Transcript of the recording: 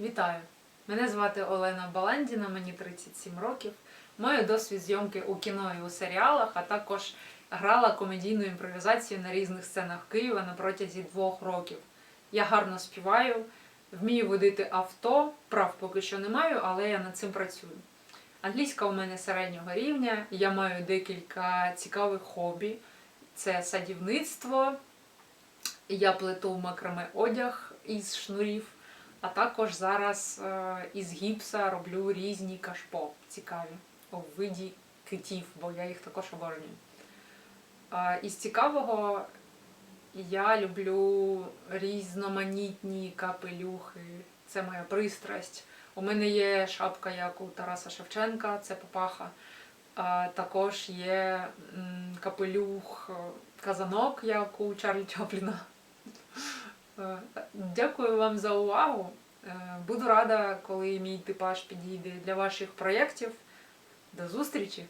Вітаю! Мене звати Олена Баландіна, мені 37 років. Маю досвід зйомки у кіно і у серіалах, а також грала комедійну імпровізацію на різних сценах Києва на протязі двох років. Я гарно співаю, вмію водити авто, прав поки що не маю, але я над цим працюю. Англійська у мене середнього рівня, я маю декілька цікавих хобі: це садівництво, я плету макраме одяг із шнурів. А також зараз е, із гіпса роблю різні кашпо цікаві у виді китів, бо я їх також обожнюю. Із цікавого я люблю різноманітні капелюхи. Це моя пристрасть. У мене є шапка, як у Тараса Шевченка, це папаха. Також є капелюх е, казанок, як у Чарлі Чапліна. Е, Дякую вам за увагу. Е, Буду рада, коли мій типаж підійде для ваших проєктів. До зустрічі!